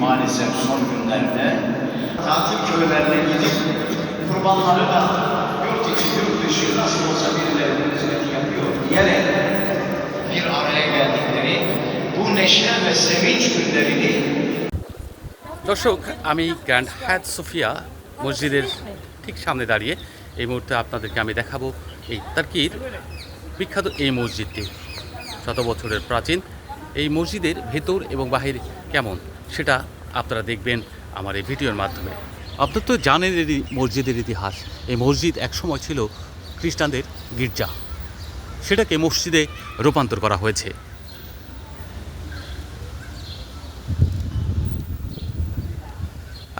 maalesef son günlerde tatil köylerine gidip kurbanları da yurt içi yurt dışı nasıl olsa birilerinin hizmeti yapıyor diyerek bir araya geldikleri bu neşe ve sevinç günlerini দর্শক আমি grand হায়াত Sophia মসজিদের ঠিক সামনে দাঁড়িয়ে এই মুহূর্তে আপনাদেরকে আমি দেখাবো এই তার্কির বিখ্যাত এই মসজিদটি শত বছরের প্রাচীন এই মসজিদের ভেতর এবং বাহির কেমন সেটা আপনারা দেখবেন আমার এই ভিডিওর মাধ্যমে। আপনার তো জানেন এই মসজিদের ইতিহাস। এই মসজিদ একসময় ছিল খ্রিস্টানদের গির্জা। সেটাকে মসজিদে রূপান্তর করা হয়েছে।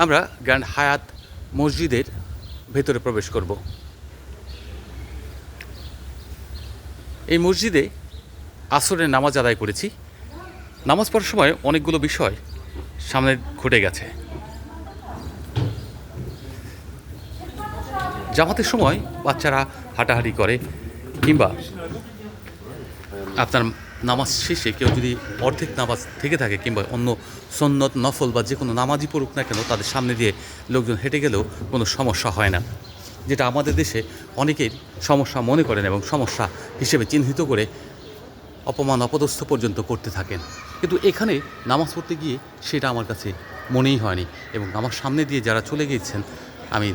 আমরা গ্র্যান্ড হায়াত মসজিদের ভেতরে প্রবেশ করব। এই মসজিদে আসরের নামাজ আদায় করেছি। নামাজ পড়ার সময় অনেকগুলো বিষয় সামনে ঘটে গেছে। জামাতের সময় বাচ্চারা হাঁটাহাঁটি করে, কিংবা আপনার নামাজ শেষে কেউ যদি অর্ধেক নামাজ থেকে থাকে, কিংবা অন্য সন্নত নফল বা যে কোনো নামাজই পড়ুক না কেন, তাদের সামনে দিয়ে লোকজন হেঁটে গেলেও কোনো সমস্যা হয় না। যেটা আমাদের দেশে অনেকের সমস্যা মনে করেন এবং সমস্যা হিসেবে চিহ্নিত করে অপমান অপদস্থ পর্যন্ত করতে থাকেন। কিন্তু এখানে নামাজ পড়তে গিয়ে সেটা আমার কাছে মনেই হয়নি এবং আমার সামনে দিয়ে যারা চলে গিয়েছেন, আমি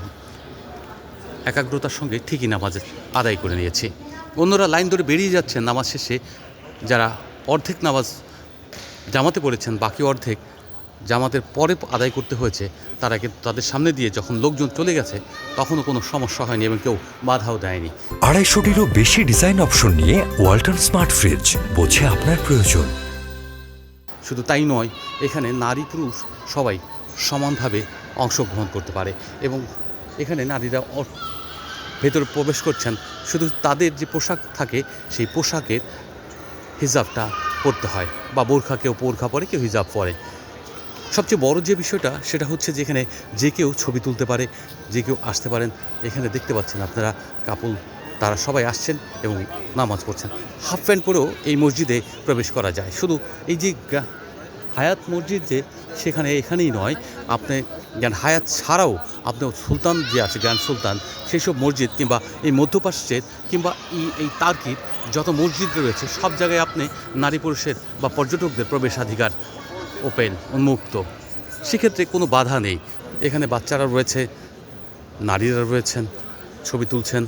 একাগ্রতার সঙ্গে ঠিকই নামাজ আদায় করে নিয়েছি। অন্যরা লাইন ধরে বেরিয়ে যাচ্ছেন নামাজ শেষে। যারা অর্ধেক নামাজ জামাতে পড়েছেন, বাকি অর্ধেক জামাতের পরে আদায় করতে হয়েছে তারা কিন্তু তাদের সামনে দিয়ে যখন লোকজন চলে গেছে তখনও কোনো সমস্যা হয়নি এবং কেউ বাধাও দেয়নি। আড়াইশোটিরও বেশি ডিজাইন অপশন নিয়ে ওয়ালটন স্মার্ট ফ্রিজ বোঝে আপনার প্রয়োজন। শুধু তাই নয় এখানে নারী পুরুষ সবাই সমানভাবে অংশগ্রহণ করতে পারে এবং এখানে নারীরা ভেতরে প্রবেশ করছেন শুধু তাদের যে পোশাক থাকে সেই পোশাকের হিজাবটা পরতে হয় বা বোরখা কেউ বোরখা পরে কেউ হিজাব পরে। সবচেয়ে বড় যে বিষয়টা, সেটা হচ্ছে যেখানে যে কেউ ছবি তুলতে পারে, যে কেউ আসতে পারেন, এখানে দেখতে পাচ্ছেন আপনারা কাপুল, তারা সবাই আসছেন এবং নামাজ পড়ছেন। হাফ প্যান্ট পরেও এই মসজিদে প্রবেশ করা যায়। শুধু এই যে হায়াত মসজিদ যে, সেখানে এখানেই নয়। আপনি, জ্ঞান, হায়াত ছাড়াও আপনার সুলতান যে আছে, জ্ঞান সুলতান সেই সব মসজিদ কিংবা এই মধ্যপ্রাচ্যের কিংবা এই এই তার্কির যত মসজিদ রয়েছে, সব জায়গায় আপনি নারী পুরুষের বা পর্যটকদের প্রবেশাধিকার ওপেন, উন্মুক্ত। সেক্ষেত্রে কোনো বাধা নেই। এখানে বাচ্চারা রয়েছে, নারীরা রয়েছেন, ছবি তুলছেন,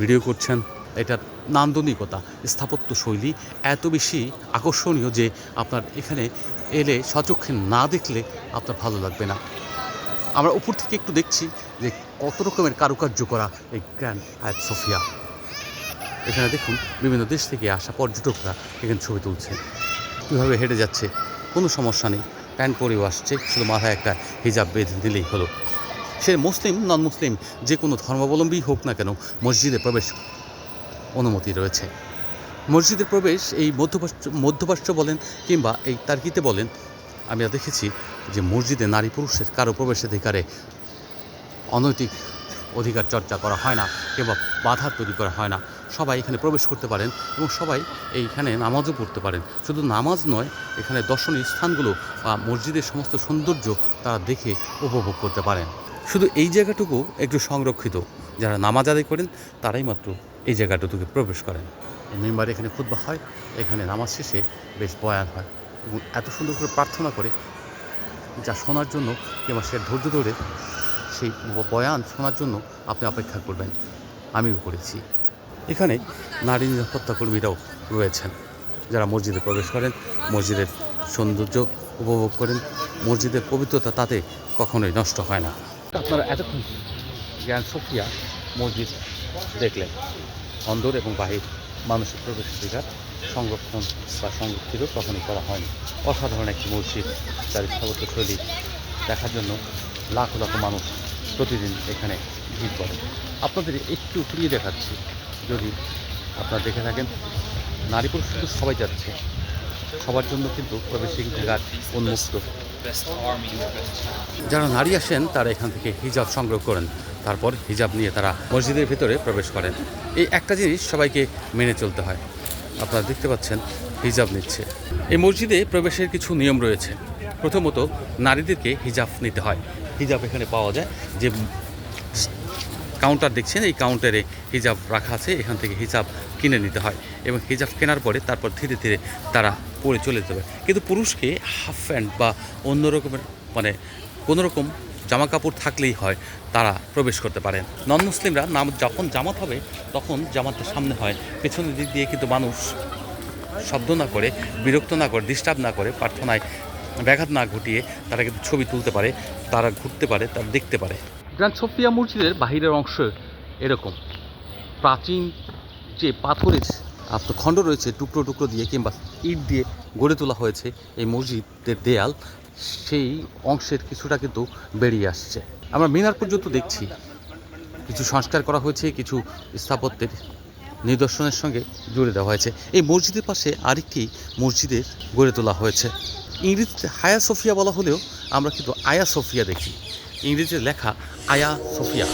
ভিডিও করছেন। এটার নান্দনিকতা স্থাপত্য শৈলী এত বেশি আকর্ষণীয় যে আপনার এখানে এলে সচক্ষে না দেখলে আপনার ভালো লাগবে না। আমরা উপর থেকে একটু দেখছি যে কত রকমের কারুকার্য করা এই গ্র্যান্ড হায়াত সোফিয়া। এখানে দেখুন, বিভিন্ন দেশ থেকে আসা পর্যটকরা এখানে ছবি তুলছে কীভাবে হেঁটে যাচ্ছে কোনো সমস্যা নেই। প্যান্ট পরেও আসছে, শুধু মাথায় একটা হিজাব বেঁধে দিলেই হলো। সে মুসলিম নন মুসলিম যে কোনো ধর্মাবলম্বী হোক না কেন, মসজিদে প্রবেশ অনুমতি রয়েছে। মসজিদে প্রবেশ এই মধ্যপ্রাচ্য মধ্যপ্রাচ্য বলেন কিংবা এই তার্কিতে বলেন, আমি দেখেছি যে মসজিদে নারী পুরুষের কারও প্রবেশাধিকারে অনৈতিক অধিকার চর্চা করা হয় না, কিংবা বাধা তৈরি করা হয় না। সবাই এখানে প্রবেশ করতে পারেন এবং সবাই এইখানে নামাজও পড়তে পারেন। শুধু নামাজ নয়, এখানে দর্শনীয় স্থানগুলো বা মসজিদের সমস্ত সৌন্দর্য তারা দেখে উপভোগ করতে পারেন। শুধু এই জায়গাটুকু একটু সংরক্ষিত। যারা নামাজ আদায় করেন, তারাই মাত্র এই জায়গাটুকুকে প্রবেশ করেন। মেম্বার এখানে খুদ্া হয়, এখানে নামাজ শেষে বেশ বয়ান হয় এবং এত সুন্দর করে প্রার্থনা করে যা শোনার জন্য কিংবা সে ধৈর্য ধরে সেই বয়ান শোনার জন্য আপনি অপেক্ষা করবেন। আমিও করেছি। এখানে নারী নিরাপত্তা কর্মীরাও রয়েছেন। যারা মসজিদে প্রবেশ করেন, মসজিদের সৌন্দর্য উপভোগ করেন, মসজিদের পবিত্রতা তাতে কখনোই নষ্ট হয় না। আপনারা এতক্ষণ জ্ঞান সোফিয়া মসজিদ দেখলেন। অন্দর এবং বাহির মানুষের প্রবেশাধিকার সংরক্ষণ বা সংরক্ষিত কখনই করা হয়নি। অসাধারণ একটি মসজিদ, তার স্থাপত্য শৈলী দেখার জন্য লাখ লাখো মানুষ প্রতিদিন এখানে ভিড় করে। আপনাদের একটু ঘুরিয়ে দেখাচ্ছি। যদি আপনারা দেখে থাকেন, নারী পুরুষ কিন্তু সবাই যাচ্ছে। সবার জন্য কিন্তু প্রবেশাধিকার উন্মুক্ত। যারা নারী আসেন, তারা এখান থেকে হিজাব সংগ্রহ করেন। তারপর হিজাব নিয়ে তারা মসজিদের ভিতরে প্রবেশ করেন। এই একটা জিনিস সবাইকে মেনে চলতে হয়। আপনারা দেখতে পাচ্ছেন, হিজাব নিচ্ছে। এই মসজিদে প্রবেশের কিছু নিয়ম রয়েছে। প্রথমত, নারীদেরকে হিজাব নিতে হয়। হিজাব এখানে পাওয়া যায় যে কাউন্টার দেখছেন, এই কাউন্টারে হিজাব রাখা আছে, এখান থেকে হিজাব কিনে নিতে হয় এবং হিজাব কেনার পরে তারপর ধীরে ধীরে তারা পরে চলে যেতে কিন্তু পুরুষকে হাফ প্যান্ট বা অন্য রকমের মানে কোনো রকম জামা কাপড় থাকলেই হয়, তারা প্রবেশ করতে পারেন নন মুসলিমরা নাম যখন জামাত হবে, তখন জামাতের সামনে হয়। পেছনের দিক দিয়ে কিন্তু মানুষ শব্দ না করে, বিরক্ত না করে ডিস্টার্ব না করে, প্রার্থনায় ব্যাঘাত না ঘটিয়ে তারা কিন্তু ছবি তুলতে পারে, তারা ঘুরতে পারে, তারা দেখতে পারে। গ্র্যান্ড সোফিয়া মসজিদের বাহিরের অংশ এরকম। প্রাচীন যে পাথরের আপনার খণ্ড রয়েছে, টুকরো টুকরো দিয়ে কিংবা ইট দিয়ে গড়ে তোলা হয়েছে এই মসজিদের দেয়াল, সেই অংশের কিছুটা কিন্তু বেরিয়ে আসছে। আমরা মিনার পর্যন্ত দেখছি। কিছু সংস্কার করা হয়েছে, কিছু স্থাপত্যের নিদর্শনের সঙ্গে জুড়ে দেওয়া হয়েছে। এই মসজিদের পাশে আরেকটি মসজিদের গড়ে তোলা হয়েছে। ইংরেজিতে হায়া সোফিয়া বলা হলেও আমরা কিন্তু আয়া সোফিয়া দেখি। ইংরেজিতে লেখা আয়া সোফিয়া।